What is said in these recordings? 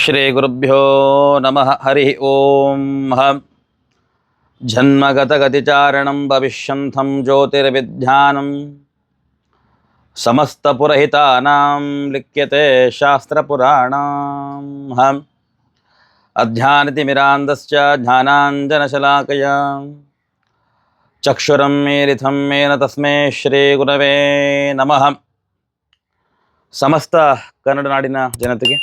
श्रीगुरुभ्यो नमः हरिः ॐ हं जन्मगतगतिचारणं भविष्यन्तं ज्योतिर्विद्यानं समस्तपुरहितानां लिख्यते शास्त्रपुराणां हम् अध्यानतिमिरान्दश्च ज्ञानाञ्जनशलाकया चक्षुरं मेलिथं मेन तस्मै ಶ್ರೀಗುರವೇ ನಮಃ ಸಮಸ್ತ ಕನ್ನಡ ನಾಡಿನ ಜನತೆಗೆ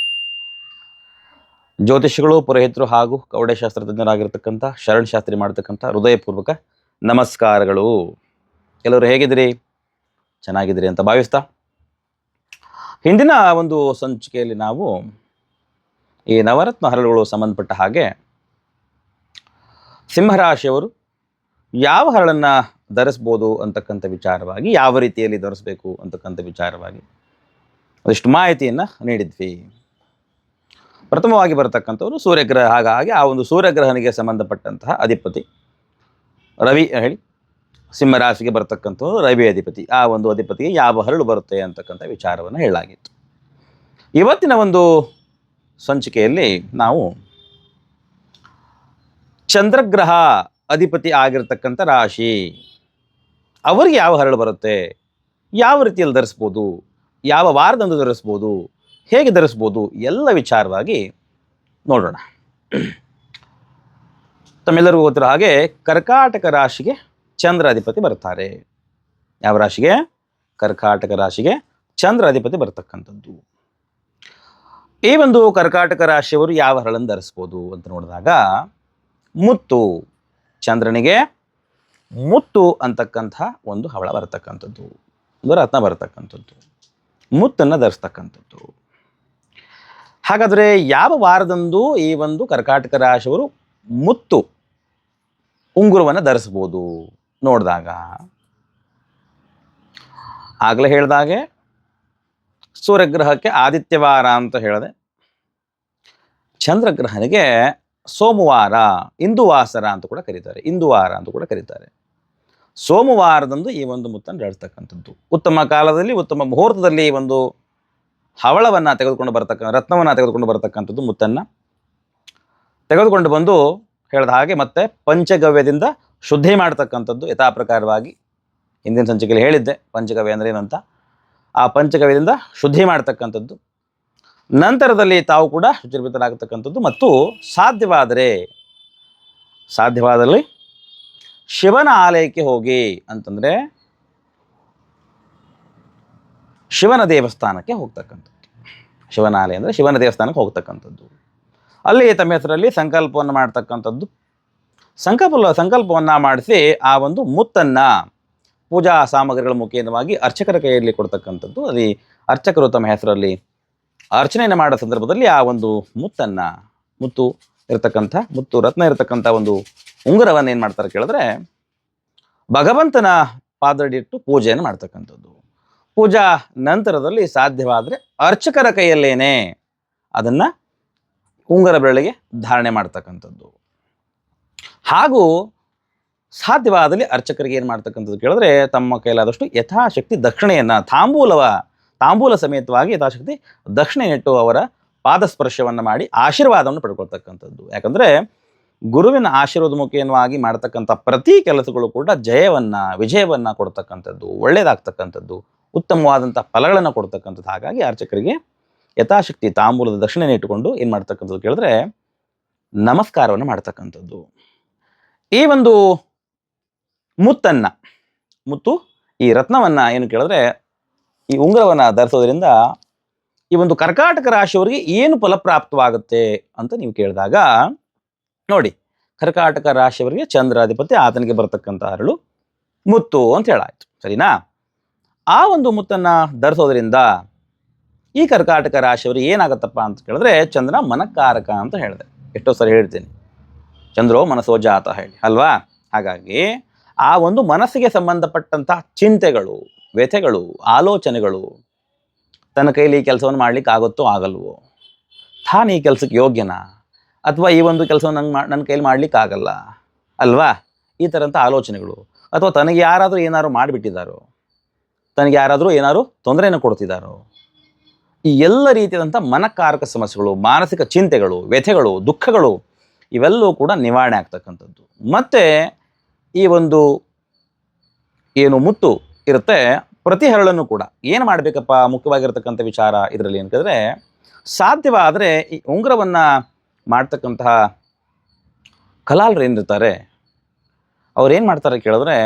ಜ್ಯೋತಿಷಿಗಳು, ಪುರೋಹಿತರು ಹಾಗೂ ಕವಡೆಶಾಸ್ತ್ರ ತಜ್ಞರಾಗಿರ್ತಕ್ಕಂಥ ಶರಣ್ ಶಾಸ್ತ್ರಿ ಮಾಡ್ತಕ್ಕಂಥ ಹೃದಯಪೂರ್ವಕ ನಮಸ್ಕಾರಗಳು. ಕೆಲವರು ಹೇಗಿದ್ದೀರಿ? ಚೆನ್ನಾಗಿದ್ದೀರಿ ಅಂತ ಭಾವಿಸ್ತಾ. ಹಿಂದಿನ ಒಂದು ಸಂಚಿಕೆಯಲ್ಲಿ ನಾವು ಈ ನವರತ್ನ ಹರಳುಗಳು ಸಂಬಂಧಪಟ್ಟ ಹಾಗೆ ಸಿಂಹರಾಶಿಯವರು ಯಾವ ಹರಳನ್ನು ಧರಿಸ್ಬೋದು ಅಂತಕ್ಕಂಥ ವಿಚಾರವಾಗಿ, ಯಾವ ರೀತಿಯಲ್ಲಿ ಧರಿಸ್ಬೇಕು ಅಂತಕ್ಕಂಥ ವಿಚಾರವಾಗಿ ಅದಿಷ್ಟು ಮಾಹಿತಿಯನ್ನು ನೀಡಿದ್ವಿ. ಪ್ರಥಮವಾಗಿ ಬರತಕ್ಕಂಥವ್ರು ಸೂರ್ಯಗ್ರಹ ಹಾಗಾಗಿ ಆ ಒಂದು ಸೂರ್ಯಗ್ರಹನಿಗೆ ಸಂಬಂಧಪಟ್ಟಂತಹ ಅಧಿಪತಿ. ರವಿ, ಹೇಳಿ. ಸಿಂಹರಾಶಿಗೆ ಬರತಕ್ಕಂಥವ್ರು ರವಿ ಅಧಿಪತಿ. ಆ ಒಂದು ಅಧಿಪತಿಗೆ ಯಾವ ಹರಳು ಬರುತ್ತೆ ಅಂತಕ್ಕಂಥ ವಿಚಾರವನ್ನು ಹೇಳಲಾಗಿತ್ತು. ಇವತ್ತಿನ ಒಂದು ಸಂಚಿಕೆಯಲ್ಲಿ ನಾವು ಚಂದ್ರಗ್ರಹ ಅಧಿಪತಿ ಆಗಿರ್ತಕ್ಕಂಥ ರಾಶಿ, ಅವರಿಗೆ ಯಾವ ಹರಳು ಬರುತ್ತೆ, ಯಾವ ರೀತಿಯಲ್ಲಿ ಧರಿಸ್ಬೋದು, ಯಾವ ವಾರದಂದು ಧರಿಸ್ಬೋದು ಹೇಗೆ ಧರಿಸ್ಬೋದು ಎಲ್ಲ ವಿಚಾರವಾಗಿ ನೋಡೋಣ. ತಮ್ಮೆಲ್ಲರಿಗೂ ಗೊತ್ತಿರೋ ಹಾಗೆ ಕರ್ಕಾಟಕ ರಾಶಿಗೆ ಚಂದ್ರ ಅಧಿಪತಿ ಬರ್ತಾರೆ ಯಾವ ರಾಶಿಗೆ? ಕರ್ಕಾಟಕ ರಾಶಿಗೆ ಚಂದ್ರ ಅಧಿಪತಿ ಬರ್ತಕ್ಕಂಥದ್ದು. ಈ ಒಂದು ಕರ್ಕಾಟಕ ರಾಶಿಯವರು ಯಾವ ಹರಳನ್ನು ಧರಿಸ್ಬೋದು ಅಂತ ನೋಡಿದಾಗ ಮುತ್ತು, ಚಂದ್ರನಿಗೆ ಮುತ್ತು ಅಂತಕ್ಕಂಥ ಒಂದು ಹವಳ ಬರತಕ್ಕಂಥದ್ದು. ಒಂದು ರತ್ನ ಬರತಕ್ಕಂಥದ್ದು. ಮುತ್ತನ್ನು ಧರಿಸ್ತಕ್ಕಂಥದ್ದು. ಹಾಗಾದರೆ ಯಾವ ವಾರದಂದು ಈ ಒಂದು ಕರ್ಕಾಟಕ ರಾಶಿಯವರು ಮುತ್ತು ಉಂಗುರವನ್ನು ಧರಿಸ್ಬೋದು ನೋಡಿದಾಗ. ಆಗಲೇ ಹೇಳಿದಾಗೆ ಸೂರ್ಯಗ್ರಹಕ್ಕೆ ಆದಿತ್ಯವಾರ ಅಂತ ಹೇಳಿದೆ. ಚಂದ್ರಗ್ರಹನಿಗೆ ಸೋಮವಾರ, ಇಂದುವಾಸರ ಅಂತ ಕೂಡ ಕರೀತಾರೆ. ಇಂದುವಾರ ಅಂತ ಕೂಡ ಕರೀತಾರೆ. ಸೋಮವಾರದಂದು ಈ ಒಂದು ಮುತ್ತನ್ನು ಧರಿಸ್ತಕ್ಕಂಥದ್ದು. ಉತ್ತಮ ಕಾಲದಲ್ಲಿ, ಉತ್ತಮ ಮುಹೂರ್ತದಲ್ಲಿ ಈ ಒಂದು ಹವಳವನ್ನು ತೆಗೆದುಕೊಂಡು ಬರತಕ್ಕ, ರತ್ನವನ್ನು ತೆಗೆದುಕೊಂಡು ಬರತಕ್ಕಂಥದ್ದು ಮುತ್ತನ್ನು. ತೆಗೆದುಕೊಂಡು ಬಂದು ಹೇಳಿದ ಹಾಗೆ ಮತ್ತೆ ಪಂಚಗವ್ಯದಿಂದ ಶುದ್ಧಿ ಮಾಡ್ತಕ್ಕಂಥದ್ದು ಯಥಾ ಪ್ರಕಾರವಾಗಿ ಹಿಂದಿನ ಸಂಚಿಕೆಯಲ್ಲಿ ಹೇಳಿದ್ದೆ. ಪಂಚಗವ್ಯ ಅಂದ್ರೆ ಏನು ಅಂತ? ಆ ಪಂಚಗವ್ಯದಿಂದ ಶುದ್ಧಿ ಮಾಡ್ತಕ್ಕಂಥದ್ದು. ನಂತರದಲ್ಲಿ ತಾವು ಕೂಡ ಶುಚಿರ್ಭಿತರಾಗತಕ್ಕಂಥದ್ದು ಮತ್ತು ಸಾಧ್ಯವಾದರೆ, ಸಾಧ್ಯವಾದಲ್ಲಿ ಶಿವನ ಆಲಯಕ್ಕೆ ಹೋಗಿ ಅಂತಂದರೆ ಶಿವನ ದೇವಸ್ಥಾನಕ್ಕೆ ಹೋಗ್ತಕ್ಕಂಥದ್ದು. ಶಿವನ ಆಲಯ ಅಂದರೆ ಶಿವನ ದೇವಸ್ಥಾನಕ್ಕೆ ಹೋಗ್ತಕ್ಕಂಥದ್ದು. ಅಲ್ಲಿ ತಮ್ಮ ಹೆಸರಲ್ಲಿ ಸಂಕಲ್ಪವನ್ನು ಮಾಡ್ತಕ್ಕಂಥದ್ದು. ಸಂಕಲ್ಪ ಸಂಕಲ್ಪವನ್ನು ಮಾಡಿಸಿ ಆ ಒಂದು ಮುತ್ತನ್ನು ಪೂಜಾ ಸಾಮಗ್ರಿಗಳ ಮುಖೇನವಾಗಿ ಅರ್ಚಕರ ಕೈಯಲ್ಲಿ ಕೊಡ್ತಕ್ಕಂಥದ್ದು. ಅಲ್ಲಿ ಅರ್ಚಕರು ತಮ್ಮ ಹೆಸರಲ್ಲಿ ಅರ್ಚನೆಯನ್ನು ಮಾಡೋ ಸಂದರ್ಭದಲ್ಲಿ ಆ ಒಂದು ಮುತ್ತನ್ನು, ಮುತ್ತು ಇರತಕ್ಕಂಥ, ಮುತ್ತು ರತ್ನ ಇರತಕ್ಕಂಥ ಒಂದು ಉಂಗುರವನ್ನು ಏನು ಮಾಡ್ತಾರೆ ಕೇಳಿದ್ರೆ ಭಗವಂತನ ಪಾದಡಿಟ್ಟು ಪೂಜೆಯನ್ನು ಮಾಡ್ತಕ್ಕಂಥದ್ದು. ಪೂಜಾ ನಂತರದಲ್ಲಿ ಸಾಧ್ಯವಾದರೆ ಅರ್ಚಕರ ಕೈಯಲ್ಲೇನೆ ಅದನ್ನು ಉಂಗರ ಬೆರಳಿಗೆ ಧಾರಣೆ ಮಾಡ್ತಕ್ಕಂಥದ್ದು. ಹಾಗೂ ಸಾಧ್ಯವಾದಲ್ಲಿ ಅರ್ಚಕರಿಗೆ ಏನು ಮಾಡ್ತಕ್ಕಂಥದ್ದು ಕೇಳಿದ್ರೆ ತಮ್ಮ ಕೈಲಾದಷ್ಟು ಯಥಾಶಕ್ತಿ ದಕ್ಷಿಣೆಯನ್ನು ತಾಂಬೂಲವ, ತಾಂಬೂಲ ಸಮೇತವಾಗಿ ಯಥಾಶಕ್ತಿ ದಕ್ಷಿಣೆ ಇಟ್ಟು ಅವರ ಪಾದಸ್ಪರ್ಶವನ್ನು ಮಾಡಿ ಆಶೀರ್ವಾದವನ್ನು ಪಡ್ಕೊಳ್ತಕ್ಕಂಥದ್ದು. ಯಾಕಂದರೆ ಗುರುವಿನ ಆಶೀರ್ವಾದ ಮುಖೇನವಾಗಿ ಮಾಡ್ತಕ್ಕಂಥ ಪ್ರತಿ ಕೆಲಸಗಳು ಕೂಡ ಜಯವನ್ನು, ವಿಜಯವನ್ನು ಕೊಡ್ತಕ್ಕಂಥದ್ದು ಒಳ್ಳೆಯದಾಗ್ತಕ್ಕಂಥದ್ದು ಉತ್ತಮವಾದಂಥ ಫಲಗಳನ್ನು ಕೊಡ್ತಕ್ಕಂಥದ್ದು. ಹಾಗಾಗಿ ಅರ್ಚಕರಿಗೆ ಯಥಾಶಕ್ತಿ ತಾಂಬೂಲದ ದಕ್ಷಿಣೆಯನ್ನು ಇಟ್ಟುಕೊಂಡು ಏನು ಮಾಡ್ತಕ್ಕಂಥದ್ದು ಕೇಳಿದ್ರೆ ನಮಸ್ಕಾರವನ್ನು ಮಾಡ್ತಕ್ಕಂಥದ್ದು. ಈ ಒಂದು ಮುತ್ತನ್ನ, ಮುತ್ತು, ಈ ರತ್ನವನ್ನು ಏನು ಕೇಳಿದ್ರೆ ಈ ಉಂಗುರವನ್ನು ಧರಿಸೋದ್ರಿಂದ ಈ ಒಂದು ಕರ್ಕಾಟಕ ರಾಶಿಯವರಿಗೆ ಏನು ಫಲಪ್ರಾಪ್ತವಾಗುತ್ತೆ ಅಂತ ನೀವು ಕೇಳಿದಾಗ, ನೋಡಿ, ಕರ್ಕಾಟಕ ರಾಶಿಯವರಿಗೆ ಚಂದ್ರಾಧಿಪತಿ ಆತನಿಗೆ ಬರತಕ್ಕಂಥ ಅರಳು ಮುತ್ತು ಅಂತ ಹೇಳಾಯಿತು. ಸರಿನಾ? ಆ ಒಂದು ಮುತ್ತನ್ನು ಧರಿಸೋದ್ರಿಂದ ಈ ಕರ್ಕಾಟಕ ರಾಶಿಯವರು ಏನಾಗತ್ತಪ್ಪ ಅಂತ ಕೇಳಿದ್ರೆ ಚಂದ್ರ ಮನಕಾರಕ ಅಂತ ಹೇಳಿದೆ. ಎಷ್ಟೋ ಸರಿ ಹೇಳ್ತೀನಿ ಚಂದ್ರೋ ಮನಸ್ಸೋ ಜಾತ ಹೇಳಿ. ಅಲ್ವಾ? ಹಾಗಾಗಿ ಆ ಒಂದು ಮನಸ್ಸಿಗೆ ಸಂಬಂಧಪಟ್ಟಂತಹ ಚಿಂತೆಗಳು, ವ್ಯಥೆಗಳು, ಆಲೋಚನೆಗಳು ತನ್ನ ಕೈಲಿ ಈ ಕೆಲಸವನ್ನು ಮಾಡ್ಲಿಕ್ಕೆ ಆಗುತ್ತೋ ಆಗಲ್ವೋ? ತಾನು ಈ ಕೆಲಸಕ್ಕೆ ಯೋಗ್ಯನಾ? ಅಥವಾ ಈ ಒಂದು ಕೆಲಸವನ್ನು ನಂಗೆ ಮಾ, ನನ್ನ ಕೈಲಿ ಮಾಡ್ಲಿಕ್ಕೆ ಆಗಲ್ಲ? ಅಲ್ವಾ? ಈ ಥರಂಥ ಆಲೋಚನೆಗಳು. ಅಥವಾ ತನಗೆ ಯಾರಾದರೂ ಏನಾದ್ರು ಮಾಡಿಬಿಟ್ಟಿದ್ದಾರೋ? ತನಗೆ ಯಾರಾದರೂ ಏನಾದರೂ ತೊಂದರೆಯನ್ನು ಕೊಡ್ತಿದ್ದಾರೋ? ಈ ಎಲ್ಲ ರೀತಿಯಾದಂಥ ಮನಕಾರಕ ಸಮಸ್ಯೆಗಳು, ಮಾನಸಿಕ ಚಿಂತೆಗಳು, ವ್ಯಥೆಗಳು, ದುಃಖಗಳು, ಇವೆಲ್ಲವೂ ಕೂಡ ನಿವಾರಣೆ ಆಗ್ತಕ್ಕಂಥದ್ದು. ಮತ್ತು ಈ ಒಂದು ಏನು ಮುತ್ತು ಇರುತ್ತೆ ಪ್ರತಿ ಹರಳನ್ನು ಕೂಡ. ಏನು ಮಾಡಬೇಕಪ್ಪ? ಮುಖ್ಯವಾಗಿರ್ತಕ್ಕಂಥ ವಿಚಾರ ಇದರಲ್ಲಿ ಅಂತಂದರೆ ಸಾಧ್ಯವಾದರೆ ಈ ಉಂಗುರವನ್ನು ಮಾಡ್ತಕ್ಕಂತಹ ಕಲಾಲರು ಏನಿರ್ತಾರೆ ಅವ್ರು ಏನು ಮಾಡ್ತಾರೆ ಕೇಳಿದ್ರೆ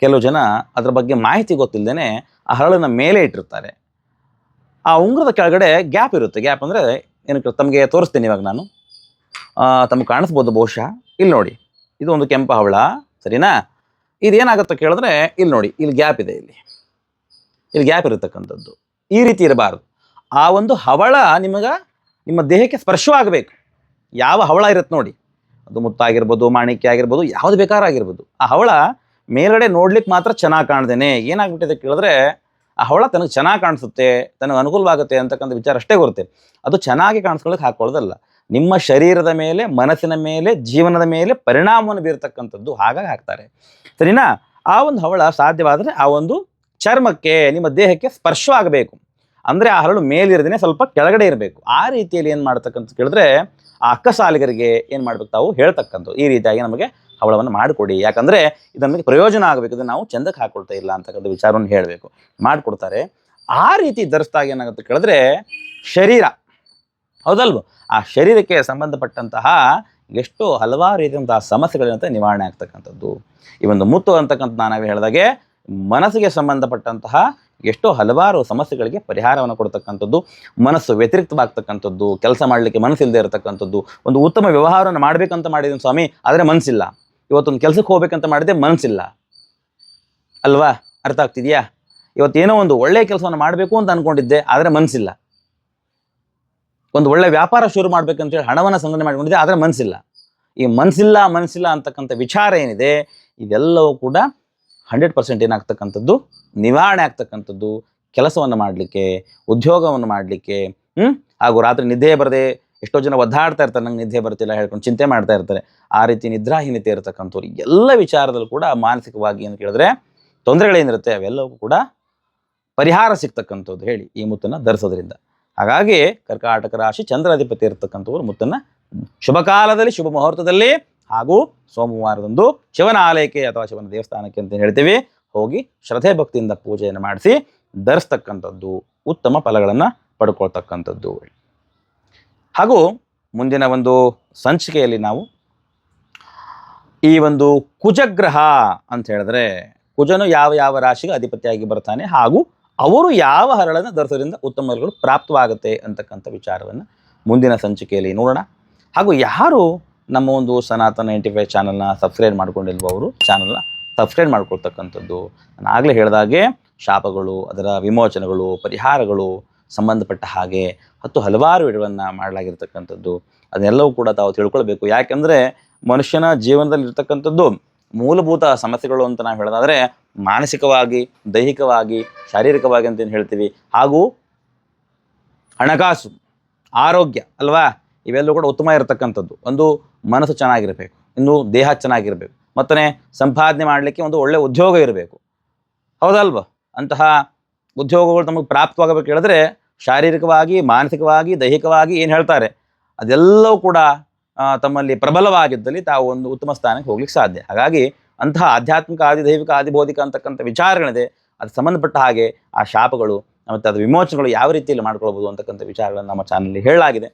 ಕೆಲವು ಜನ ಅದರ ಬಗ್ಗೆ ಮಾಹಿತಿ ಗೊತ್ತಿಲ್ಲದೇ ಆ ಹರಳನ್ನು ಮೇಲೆ ಇಟ್ಟಿರ್ತಾರೆ. ಆ ಉಂಗುರದ ಕೆಳಗಡೆ ಗ್ಯಾಪ್ ಇರುತ್ತೆ. ಗ್ಯಾಪ್ ಅಂದರೆ ಏನಕ್ಕೆ ತಮಗೆ ತೋರಿಸ್ತೀನಿ ಇವಾಗ ನಾನು. ತಮಗೆ ಕಾಣಿಸ್ಬೋದು ಬಹುಶಃ. ಇಲ್ಲಿ ನೋಡಿ. ಇದು ಒಂದು ಕೆಂಪು ಹವಳ. ಸರಿನಾ? ಇದೇನಾಗುತ್ತೆ ಕೇಳಿದ್ರೆ ಇಲ್ಲಿ ನೋಡಿ. ಇಲ್ಲಿ ಗ್ಯಾಪ್ ಇದೆ ಇಲ್ಲಿ. ಇಲ್ಲಿ ಗ್ಯಾಪ್ ಇರತಕ್ಕಂಥದ್ದು. ಈ ರೀತಿ ಇರಬಾರ್ದು. ಆ ಒಂದು ಹವಳ ನಿಮಗೆ ನಿಮ್ಮ ದೇಹಕ್ಕೆ ಸ್ಪರ್ಶವಾಗಬೇಕು ಯಾವ ಹವಳ ಇರುತ್ತೆ ನೋಡಿ. ಅದು ಮುತ್ತಾಗಿರ್ಬೋದು, ಮಾಣಿಕ್ಯ ಆಗಿರ್ಬೋದು, ಯಾವುದು ಆಗಿರ್ಬೋದು. ಆ ಹವಳ ಮೇಲ್ಗಡೆ ನೋಡ್ಲಿಕ್ಕೆ ಮಾತ್ರ ಚೆನ್ನಾಗಿ ಕಾಣ್ದೇನೆ. ಏನಾಗ್ಬಿಟ್ಟಿದೆ ಕೇಳಿದ್ರೆ, ಆ ಹವಳ ತನಗೆ ಚೆನ್ನಾಗಿ ಕಾಣಿಸುತ್ತೆ, ತನಗೆ ಅನುಕೂಲವಾಗುತ್ತೆ ಅಂತಕ್ಕಂಥ ವಿಚಾರ ಅಷ್ಟೇ ಬರುತ್ತೆ ಅದು ಚೆನ್ನಾಗಿ ಕಾಣಿಸ್ಕೊಳ್ಳೋಕೆ ಹಾಕೊಳ್ಳೋದಲ್ಲ ನಿಮ್ಮ ಶರೀರದ ಮೇಲೆ, ಮನಸ್ಸಿನ ಮೇಲೆ, ಜೀವನದ ಮೇಲೆ ಪರಿಣಾಮವನ್ನು ಬೀರ್ತಕ್ಕಂಥದ್ದು ಹಾಗಾಗಿ ಹಾಕ್ತಾರೆ. ಸರಿನಾ? ಆ ಒಂದು ಹವಳ ಸಾಧ್ಯವಾದರೆ ಆ ಒಂದು ಚರ್ಮಕ್ಕೆ, ನಿಮ್ಮ ದೇಹಕ್ಕೆ ಸ್ಪರ್ಶವಾಗಬೇಕು ಅಂದರೆ ಆ ಹರಳು ಮೇಲಿರದೇ ಸ್ವಲ್ಪ ಕೆಳಗಡೆ ಇರಬೇಕು. ಆ ರೀತಿಯಲ್ಲಿ ಏನು ಮಾಡ್ತಕ್ಕಂಥ ಕೇಳಿದ್ರೆ, ಆ ಅಕ್ಕಸಾಲಿಗರಿಗೆ ಏನು ಮಾಡ್ಬೇಕು ತಾವು ಹೇಳ್ತಕ್ಕಂಥದ್ದು. ಈ ರೀತಿಯಾಗಿ ನಮಗೆ ಹವಳವನ್ನು ಮಾಡಿಕೊಡಿ. ಯಾಕಂದರೆ ಇದು ನಮಗೆ ಪ್ರಯೋಜನ ಆಗಬೇಕು. ಇದನ್ನು ನಾವು ಚಂದಕ್ಕೆ ಹಾಕೊಳ್ತಾ ಇಲ್ಲ ಅಂತಕ್ಕಂಥ ವಿಚಾರವನ್ನು ಹೇಳಬೇಕು. ಮಾಡಿಕೊಡ್ತಾರೆ. ಆ ರೀತಿ ಧರಿಸಿದಾಗ ಏನಾಗುತ್ತೆ ಕೇಳಿದ್ರೆ ಶರೀರ. ಹೌದಲ್ವ? ಆ ಶರೀರಕ್ಕೆ ಸಂಬಂಧಪಟ್ಟಂತಹ ಎಷ್ಟೋ ಹಲವಾರು ರೀತಿಯಂತಹ ಸಮಸ್ಯೆಗಳಿಂದ ನಿವಾರಣೆ ಆಗ್ತಕ್ಕಂಥದ್ದು. ಈ ಒಂದು ಮುತ್ತು ಅಂತಕ್ಕಂಥ ನಾನು ಹೇಳಿದಾಗೆ ಮನಸ್ಸಿಗೆ ಸಂಬಂಧಪಟ್ಟಂತಹ ಎಷ್ಟೋ ಹಲವಾರು ಸಮಸ್ಯೆಗಳಿಗೆ ಪರಿಹಾರವನ್ನು ಕೊಡ್ತಕ್ಕಂಥದ್ದು. ಮನಸ್ಸು ವ್ಯತಿರಿಕ್ತವಾಗ್ತಕ್ಕಂಥದ್ದು. ಕೆಲಸ ಮಾಡಲಿಕ್ಕೆ ಮನಸ್ಸಿಲ್ಲದೆ ಇರತಕ್ಕಂಥದ್ದು. ಒಂದು ಉತ್ತಮ ವ್ಯವಹಾರವನ್ನು ಮಾಡಬೇಕಂತ ಮಾಡಿದ್ದೀನಿ ಸ್ವಾಮಿ, ಆದರೆ ಮನಸ್ಸಿಲ್ಲ. ಇವತ್ತೊಂದು ಕೆಲಸಕ್ಕೆ ಹೋಗ್ಬೇಕಂತ ಮಾಡಿದೆ ಮನಸ್ಸಿಲ್ಲ ಅಲ್ವಾ? ಅರ್ಥ ಆಗ್ತಿದೆಯಾ? ಇವತ್ತೇನೋ ಒಂದು ಒಳ್ಳೆಯ ಕೆಲಸವನ್ನು ಮಾಡಬೇಕು ಅಂತ ಅಂದ್ಕೊಂಡಿದ್ದೆ ಆದರೆ ಮನಸ್ಸಿಲ್ಲ ಒಂದು ಒಳ್ಳೆ ವ್ಯಾಪಾರ ಶುರು ಮಾಡ್ಬೇಕಂತೇಳಿ ಹಣವನ್ನು ಸಂಗ್ರಹಣೆ ಮಾಡಿಕೊಂಡಿದ್ದೆ, ಆದರೆ ಮನಸ್ಸಿಲ್ಲ ಈ ಮನಸ್ಸಿಲ್ಲ ಮನಸ್ಸಿಲ್ಲ ಅಂತಕ್ಕಂಥ ವಿಚಾರ ಏನಿದೆ, ಇದೆಲ್ಲವೂ ಕೂಡ ಹಂಡ್ರೆಡ್ ಪರ್ಸೆಂಟ್ ಏನಾಗ್ತಕ್ಕಂಥದ್ದು, ನಿವಾರಣೆ ಆಗ್ತಕ್ಕಂಥದ್ದು, ಕೆಲಸವನ್ನು ಮಾಡಲಿಕ್ಕೆ, ಉದ್ಯೋಗವನ್ನು ಮಾಡಲಿಕ್ಕೆ ಹ್ಞೂ ಹಾಗೂ ರಾತ್ರಿ ನಿದ್ದೆ ಬರದೆ ಎಷ್ಟೋ ಜನ ಒದ್ದಾಡ್ತಾ ಇರ್ತಾರೆ, ನಂಗೆ ನಿದ್ದೆ ಬರ್ತಿಲ್ಲ ಹೇಳ್ಕೊಂಡು ಚಿಂತೆ ಮಾಡ್ತಾ ಇರ್ತಾರೆ. ಆ ರೀತಿ ನಿದ್ರಾಹೀನತೆ ಇರತಕ್ಕಂಥವ್ರು. ಎಲ್ಲ ವಿಚಾರದಲ್ಲೂ ಕೂಡ ಮಾನಸಿಕವಾಗಿ ಏನು ಕೇಳಿದ್ರೆ ತೊಂದರೆಗಳೇನಿರುತ್ತೆ ಅವೆಲ್ಲವೂ ಕೂಡ ಪರಿಹಾರ ಸಿಗ್ತಕ್ಕಂಥದ್ದು ಹೇಳಿ ಈ ಮುತ್ತನ್ನು ಧರಿಸೋದ್ರಿಂದ. ಹಾಗಾಗಿ ಕರ್ಕಾಟಕ ರಾಶಿ ಚಂದ್ರಾಧಿಪತಿ ಇರತಕ್ಕಂಥವ್ರು ಮುತ್ತನ್ನು ಶುಭ ಕಾಲದಲ್ಲಿ, ಶುಭ ಮುಹೂರ್ತದಲ್ಲಿ ಹಾಗೂ ಸೋಮವಾರದಂದು ಶಿವನ ಆಲಯಕ್ಕೆ ಅಥವಾ ಶಿವನ ದೇವಸ್ಥಾನಕ್ಕೆ ಅಂತ ಹೇಳ್ತೀವಿ, ಹೋಗಿ ಶ್ರದ್ಧೆ ಭಕ್ತಿಯಿಂದ ಪೂಜೆಯನ್ನು ಮಾಡಿಸಿ ಧರಿಸ್ತಕ್ಕಂಥದ್ದು ಉತ್ತಮ ಫಲಗಳನ್ನು ಪಡ್ಕೊಳ್ತಕ್ಕಂಥದ್ದು ಹಾಗೂ ಮುಂದಿನ ಒಂದು ಸಂಚಿಕೆಯಲ್ಲಿ ನಾವು ಈ ಒಂದು ಕುಜಗ್ರಹ ಅಂತ ಹೇಳಿದ್ರೆ ಕುಜನು ಯಾವ ಯಾವ ರಾಶಿಗೆ ಅಧಿಪತಿಯಾಗಿ ಬರ್ತಾನೆ ಹಾಗೂ ಅವರು ಯಾವ ಹರಳನ್ನು ಧರಿಸೋದ್ರಿಂದ ಉತ್ತಮ ಫಲಗಳು ಪ್ರಾಪ್ತವಾಗುತ್ತೆ ಅಂತಕ್ಕಂಥ ವಿಚಾರವನ್ನು ಮುಂದಿನ ಸಂಚಿಕೆಯಲ್ಲಿ ನೋಡೋಣ. ಹಾಗೂ ಯಾರು ನಮ್ಮ ಒಂದು ಸನಾತನ ನೈಂಟಿ ಫೈವ್ ಚಾನಲ್ನ ಸಬ್ಸ್ಕ್ರೈಬ್ ಮಾಡ್ಕೊಂಡಿಲ್ವೋ ಅವರು ಚಾನಲ್ನ ಸಬ್ಸ್ಕ್ರೈಬ್ ಮಾಡ್ಕೊಳ್ತಕ್ಕಂಥದ್ದು. ನಾನು ಆಗಲೇ ಹೇಳಿದಾಗೆ ಶಾಪಗಳು, ಅದರ ವಿಮೋಚನೆಗಳು, ಪರಿಹಾರಗಳು ಸಂಬಂಧಪಟ್ಟ ಹಾಗೆ ಹತ್ತು ಹಲವಾರು ವಿಡಿಯೋವನ್ನು ಮಾಡಲಾಗಿರ್ತಕ್ಕಂಥದ್ದು. ಅದನ್ನೆಲ್ಲವೂ ಕೂಡ ತಾವು ತಿಳ್ಕೊಳ್ಬೇಕು. ಯಾಕೆಂದರೆ ಮನುಷ್ಯನ ಜೀವನದಲ್ಲಿ ಇರ್ತಕ್ಕಂಥದ್ದು ಮೂಲಭೂತ ಸಮಸ್ಯೆಗಳು ಅಂತ ನಾವು ಹೇಳೋದಾದರೆ ಮಾನಸಿಕವಾಗಿ, ದೈಹಿಕವಾಗಿ, ಶಾರೀರಿಕವಾಗಿ ಅಂತ ಏನು ಹೇಳ್ತೀವಿ. ಹಾಗೂ ಹಣಕಾಸು, ಆರೋಗ್ಯ ಅಲ್ವಾ? ಇವೆಲ್ಲವೂ ಕೂಡ ಉತ್ತಮ ಇರತಕ್ಕಂಥದ್ದು. ಒಂದು ಮನಸ್ಸು ಚೆನ್ನಾಗಿರಬೇಕು. ಇನ್ನು ದೇಹ ಚೆನ್ನಾಗಿರಬೇಕು. ಮತ್ತನೇ ಸಂಪಾದನೆ ಮಾಡಲಿಕ್ಕೆ ಒಂದು ಒಳ್ಳೆಯ ಉದ್ಯೋಗ ಇರಬೇಕು. ಹೌದಲ್ವ? ಅಂತಹ ಉದ್ಯೋಗಗಳು ನಮಗೆ ಪ್ರಾಪ್ತವಾಗಬೇಕು ಹೇಳಿದ್ರೆ ಶಾರೀರಿಕವಾಗಿ, ಮಾನಸಿಕವಾಗಿ, ದೈಹಿಕವಾಗಿ ಏನು ಹೇಳ್ತಾರೆ, ಅದೆಲ್ಲವೂ ಕೂಡ ತಮ್ಮಲ್ಲಿ ಪ್ರಬಲವಾಗಿದ್ದಲ್ಲಿ ತಾವು ಒಂದು ಉತ್ತಮ ಸ್ಥಾನಕ್ಕೆ ಹೋಗ್ಲಿಕ್ಕೆ ಸಾಧ್ಯ. ಹಾಗಾಗಿ ಅಂತಹ ಆಧ್ಯಾತ್ಮಿಕ ಆದಿ, ದೈವಿಕ ಆದಿ, ಬೌದ್ಧಿಕ ಅಂತಕ್ಕಂಥ ವಿಚಾರಗಳಿದೆ, ಅದು ಸಂಬಂಧಪಟ್ಟ ಹಾಗೆ ಆ ಶಾಪಗಳು ಮತ್ತು ಅದು ವಿಮೋಚನೆಗಳು ಯಾವ ರೀತಿಯಲ್ಲಿ ಮಾಡ್ಕೊಳ್ಬೋದು ಅಂತಕ್ಕಂಥ ವಿಚಾರಗಳನ್ನು ನಮ್ಮ ಚಾನಲ್ಲಿ ಹೇಳಲಾಗಿದೆ.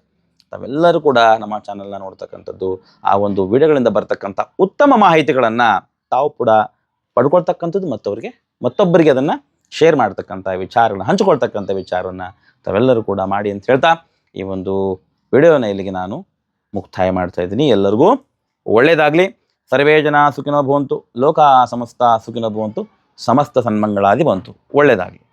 ತಾವೆಲ್ಲರೂ ಕೂಡ ನಮ್ಮ ಚಾನಲ್ನ ನೋಡ್ತಕ್ಕಂಥದ್ದು, ಆ ಒಂದು ವಿಡಿಯೋಗಳಿಂದ ಬರ್ತಕ್ಕಂಥ ಉತ್ತಮ ಮಾಹಿತಿಗಳನ್ನು ತಾವು ಕೂಡ ಪಡ್ಕೊಳ್ತಕ್ಕಂಥದ್ದು ಮತ್ತವರಿಗೆ, ಮತ್ತೊಬ್ಬರಿಗೆ ಅದನ್ನು ಶೇರ್ ಮಾಡ್ತಕ್ಕಂಥ ವಿಚಾರಗಳನ್ನ, ಹಂಚಿಕೊಳ್ತಕ್ಕಂಥ ವಿಚಾರವನ್ನು ತಾವೆಲ್ಲರೂ ಕೂಡ ಮಾಡಿ ಅಂತ ಹೇಳ್ತಾ ಈ ಒಂದು ವಿಡಿಯೋನ ಇಲ್ಲಿಗೆ ನಾನು ಮುಕ್ತಾಯ ಮಾಡ್ತಾ ಇದ್ದೀನಿ. ಎಲ್ಲರಿಗೂ ಒಳ್ಳೆಯದಾಗಲಿ ಸರ್ವೇ ಜನ ಸುಖಿನೋ ಭವಂತು. ಲೋಕ ಸಮಸ್ತ ಸುಖಿನೋ ಭವಂತು. ಸಮಸ್ತ ಸನ್ಮಂಗಳಾದಿ ಬಂತು ಒಳ್ಳೆಯದಾಗಲಿ